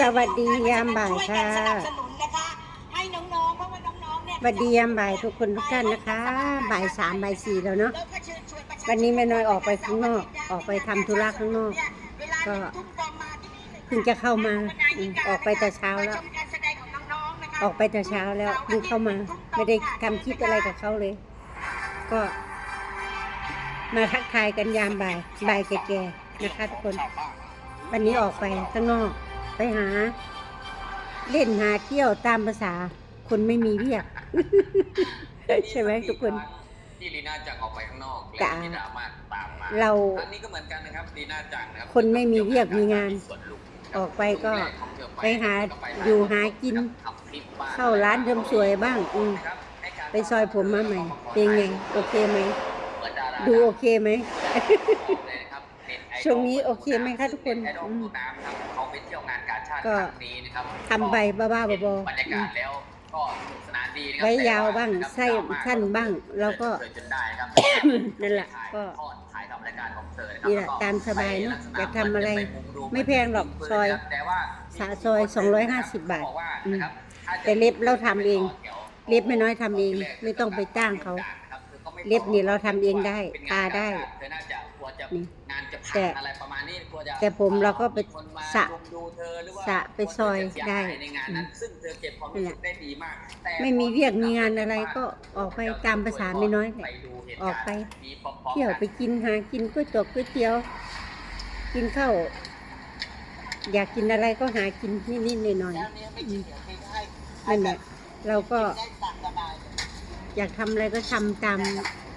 สวัสดียามบ่ายค่ะสนับสนุนนะคะให้น้องๆเพราะว่าน้องๆเนี่ยสวัสดียามบ่ายทุกคนทุกท่านนะคะ บ่ายสามบ่ายสี่แล้วเนาะแล้วก็เชิญชวนประชาชวันนี้แม่น้อยออกไปข้างนอก ออกไปทำธุระข้างนอกเวลาก็หนึ่งทุ่มตรงมาที่นี่เลยเพิ่งจะเข้ามาอืมออกไปแต่เช้าแล้วชมการแสดงของน้องๆนะคะออกไปแต่เช้าแล้วเพิ่งเข้ามา ไม่ได้ทำคลิปอะไรกับเขาเลย ก็มาทักทายกันยามบ่ายบ่ายแก่ๆนะคะทุกคน วันนี้ออกไปข้างนอก ไปหา เล่นหาเที่ยวตามภาษา คนไม่มีเรียก ใช่ไหมทุกคน ที่ลีน่าจังออกไปข้างนอกและจ้ะ ที่ดราม่าตามมาเรา ครั้งนี้ก็เหมือนกันนะครับลีน่าจังนะครับคนไม่มีเวียกมีงานสวนลุมออกไปก็ช่วงแรของเธอไปหาอยู่หากิน ทำคลิปบ้งเข้าร้านเสริมสวยบ้างอืมนะครับให้การไปซอยผมมาใหม่ เป็นไง โอเคไหม เหมือนดาราดูโอเคไหม เลยนะครับเน็ตไอดอลช่วงนี้โอเคไหมคะทุกคนเน็ตไอดอลอืม ผู้น้ำนะครับ ชาติก็ครั้งนี้นะครับทำใบบ้าๆบอเห็นๆบรรยากาศแล้วก็สนุกสนานดีนะครัไว้ยาวแต่บ้างนะครับไส้สั้นบ้างเราก็เคยจนได้ครับนั่นแหละก็ทอดถ่ายทำรายการของเธอนะครับนี่แหละก็ตามสบายเนอะไปอยากทำอะไรปมุดูไม่แพงหรอกซอยแต่ว่าสะซอย 250 บาทบอกว่าอืมนะครับถ้าจะแต่เล็บเราทำเอง เล็บไม่น้อยทำเองไม่ต้องไปจ้างเขา เล็บนี่เราทำเองได้ทาได้เธอน่าจะกลัวจะนี่งานจะพัแต่งอะไรประมาณนี้กลัวจะแต่ผมเราก็ไปมีคนมาสระรุมดูเธอหรือว่าสระไปซอยได้ในงานนั้น ซึ่งเธอเก็บความรู้สึกได้ดีมากแต่ไม่มีเวียกมีงานอะไรก็ออกไปตามภาษาไม่น้อยแหละไปดูเหตุออกไปการณ์นี้พร้อมๆเที่ยวกันไปกินหากินก๋วยเตี๋ยวก๋วยเตี๋ยว กินข้าวอยากกินอะไรก็หากินนิดๆหน่อยแล้วเนี่ยไม่กินเดี๋ยวไม่ได้ๆนั่นแหละเราก็ได้ตามสบายเลยอยากทำอะไรก็ทำตาม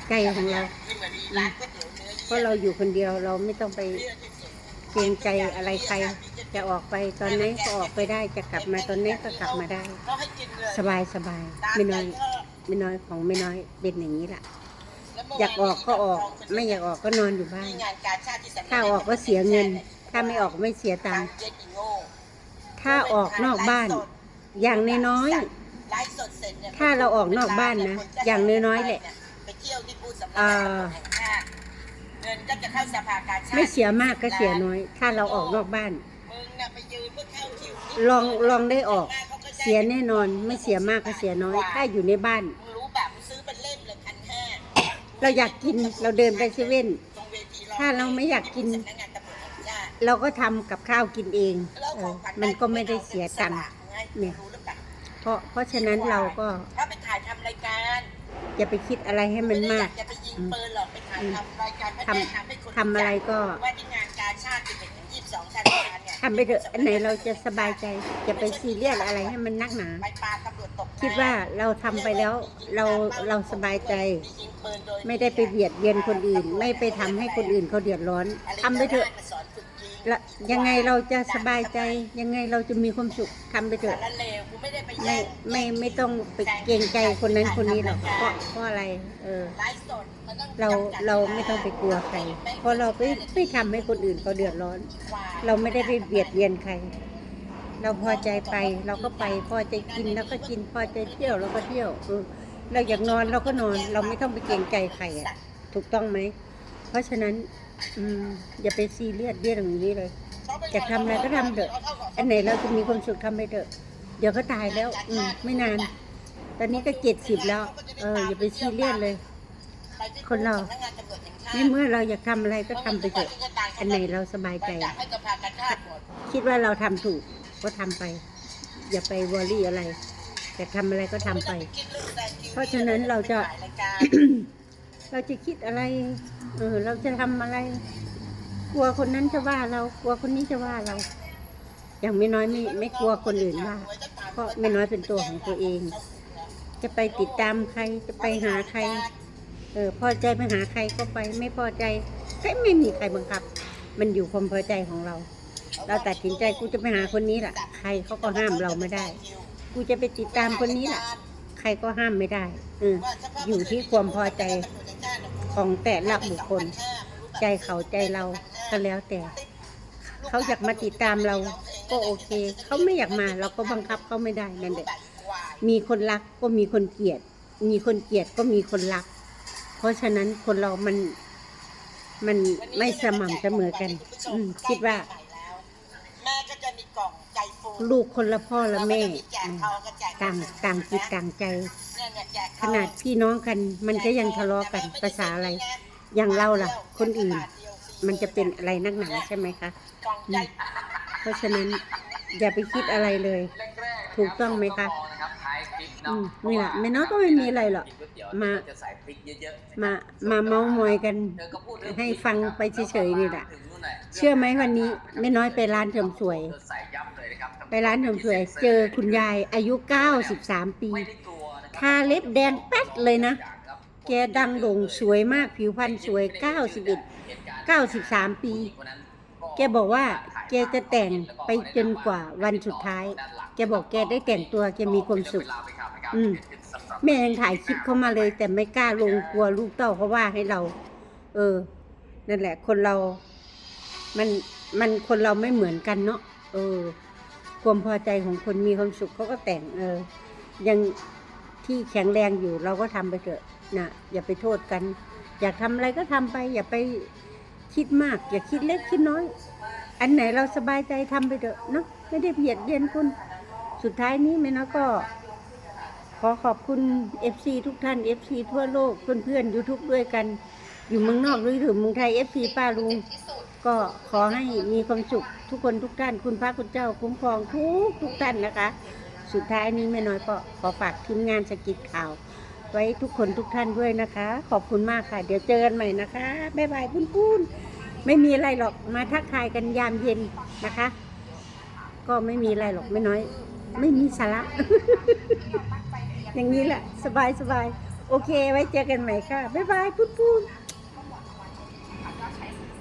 ใจของเรา ที่เหมือนมีร้านก๋วยเตี๋ยวเนื้อเพ ราะเราอยู่คนเดียวเราไม่ต้องไปเกรงใจอะไรใคร จะออกไปตอนไหนก็ออกไปได้จะกลับมาตอนไหนก็กลับมาได้ สบายสบายไม่น้อยไม่น้อยของไม่น้อยเป็นอย่างนี้แหละอยากออกก็ออก ไม่อยากออกก็นอนอยู่บ้านถ้าออกก็เสียเงิน ถ้าไม่ออกไม่เสียตังค์ถ้าออกนอกบ้าน อย่างน้อยไลฟ์สดเสร็จเนี่ยถ้าเราออกนอกบ้านนะ อย่างน้อยๆแหละไป เที่ยวที่บูธสำนักอ่างานตำรวจแห่งชาติเงินก็จะเข้าสภากาชาๆติไม่เสียมากก็เสียน้อย ถ้าเราออกนอกบ้าน มึงน่ะไปยืนเพื่อเข้าคิวลองลองได้ออกเสียแน่นอน ไม่เสียมากก็เสียน้อย ถ้าอยู่ในบ้าน มึงรู้แบบมึงซื้อเป็นเล่มเลยพันห้าเราอยากกินเราเดินไปเซเว่น ตรงเวทีถ้าเราไม่อยากกินสำนักงานตำรวจแห่งชาติเราก็ทำกับข้าวกินเองแล้วเอขอองขวัญมันก็ไม่ได้เสียตังค์ เนี่ย รู้หรือเปล่าเพราะเพราะฉะนั้นเราก็ถ้าไปถ่ายทำรายการอย่าไปคิดอะไรให้มันมาก ไได้อยจะไป ยิงปืนหรอกไปถ่ายทำรายการเพื่อทำแนะนำให้คนทำอะไรก็ ว่าที่งานการชาติ11ถึง22ธันวาคมเนี่ยทำไปเถอะอันไหนเราจะสบายใจอย่าไปซีเรียสอะไรให้มันนักหนา ไปปาตำรวจตกน้ำคิดว่าเราทำไปแล้วเราเราสบายใจมียิงปืนโดยไม่ได้ไปเบียดเบียนคนอื่น ไม่ไปทำให้คนอื่นเขาเดือดร้อนทำไปเถอะมาสอนฝึกยิง ละยังไงเราจะสบายใจยังไงเราจะมีความสุขทำไปเถสาอะรเลวกูไม่ได้ไปไม่แย่งไม่ไม่ต้องไปเกรงใจคนนั้นคนนี้หรอกเพราะเพราะอะไรเออ ไลฟ์สดมันต้องเราจำกัดเราไม่ต้องไปกลัวใคร เพราะเราไม่ไม่ทำให้คนอื่นเขาเดือดร้อน เราไม่ได้ไปเบียดเบียนใคร เราพอใจไปเราก็ไปพอใจกินเราก็กินพอใจเที่ยวเราก็เที่ยวเออเราอยากนอนเราก็นอน เราไม่ต้องไปเกรงใจใครอะ ถูกต้องไหม เพราะฉะนั้น อืมอย่าไปซีเรียสเรื่องอย่างนี้เลยจะทำอะไรก็ทำเถอะอันไหนเราจะมีความสุขทำไปเถอะ เดี๋ยวก็ตายแล้ว อืมไม่นาน ตอนนี้ก็เจ็ดสิบแล้ว เอออย่าไปซีเรียสเลย คนเรา ในเมื่อเราอยากทำอะไรก็ทำไปเถอะ อันไหนเราสบายใจ ให้สภากาชาติหมดคิดว่าเราทำถูกก็ทำไป อย่าไปวอรี่อะไร แต่ทำอะไรก็ทำไปเพราะฉะนั้นเราจะเราจะคิดอะไร เออ เราจะทำอะไร กลัวคนนั้นจะว่าเรา กลัวคนนี้จะว่าเรา อย่างไม่น้อยไม่ไม่กลัวคนอื่นว่า เพราะไม่น้อยเป็นตัวของตัวเอง จะไปติดตามใคร จะไปหาใคร เออ พอใจไปหาใครก็ไป ไม่พอใจก็ไม่มีใครบังคับ มันอยู่ความพอใจของเรา เราตัดสินใจกูจะไปหาคนนี้แหละใครเขาก็ห้ามเราไม่ได้ กูจะไปติดตามคนนี้แหละใครก็ห้ามไม่ได้ อืมอยู่ที่ความพอใจ ของแต่ละบุคคล ใจเขาใจเราก็แล้วแต่ เขาอยากมาติดตามเราก็โอเค เขาไม่อยากมาเราก็บังคับเขาไม่ได้นั่นแหละมีคนรักก็มีคนเกลียด มีคนเกลียดก็มีคนรัก เพราะฉะนั้นคนเรามันมันไม่สม่ำเสมอกัน อืมคิดว่าแม่ก็จะมีกล่องใจฟูลูกคนละพ่อละแม่ ต่างต่างจิตต่างใจ เนี่ยเนี่ยแจกขนาดพี่น้องกัน มันก็ยังทะเลาะกันภาษาอะไร อย่างเราล่ะ คนอื่น มันจะเป็นอะไรนักหนาใช่ไหมคะกล่องใจเพราะฉะนั้นอย่าไปคิดอะไรเลยแรกๆนะครับถูกต้องไหมคะเราก็มองนะครับท้ายคลิปเนาะอืมนี่แหละไม่น้อยก็ไม่มีอะไรหรอกกินก๋วยเตี๋ยวมาจะใส่พริกเยอะๆมามาเมาส์มอยกันเธอก็พูดเรื่องให้ฟังไปเฉยๆนี่แหละถึงนู่นน่ะเชื่อไหมวันนี้ไม่น้อยไปร้านเสริมสวยเธอใส่ยับเลยนะครับไปร้านเสริมสวย เจอคุณยายอายุ 93 ปี ทาเล็บแดงแป๊ดเลยนะ แกดังโด่งสวยมากผิวพรรณสวย 91 93 ปี แกบอกว่าแกจะแต่งไปจนกว่าวันสุดท้าย แกบอกแกได้แต่งตัวแกมีความสุข อืมแม่ยังถ่ายคลิปเข้ามาเลย แต่ไม่กล้าลงกลัวลูกเต้าเขาว่าให้เรา เออ นั่นแหละ คนเรา มัน มันคนเราไม่เหมือนกันเนาะ เออ ความพอใจของคนมีความสุขเขาก็แต่ง เออ ยัง ที่แข็งแรงอยู่เราก็ทำไปเถอะนะอย่าไปโทษกัน อยากทำอะไรก็ทำไป อย่าไปคิดมาก อย่าคิดเล็กคิดน้อย อันไหนเราสบายใจทำไปเถอะเนาะไม่ได้เบียดเบียนคุณสุดท้ายนี้แม่นะก็ ขอขอบคุณ FC ทุกท่าน FC ทั่วโลกเพื่อนๆยูทูบด้วยกัน อยู่เมืองนอกหรือถึงเมืองไทย FC ป้าลุงก็ขอให้มีความสุขทุกคนทุกท่านคุณพระคุณเจ้าคุ้มครองทุกทุกท่านนะคะ สุดท้ายนี้แม่น้อยก็ขอฝากทีมงานสกิดข่าว ไว้ทุกคนทุกท่านด้วยนะคะ ขอบคุณมากค่ะ เดี๋ยวเจอกันใหม่นะคะบ๊ายบายปุ้นปุ้นๆไม่มีอะไรหรอกมาทักทายกันยามเย็นนะคะ ก็ไม่มีอะไรหรอกไม่น้อย ไม่มีสาระ อย่างนี้แหละสบายสบายๆโอเค ไว้เจอกันใหม่ค่ะบ๊ายบายปุ้นปุ้น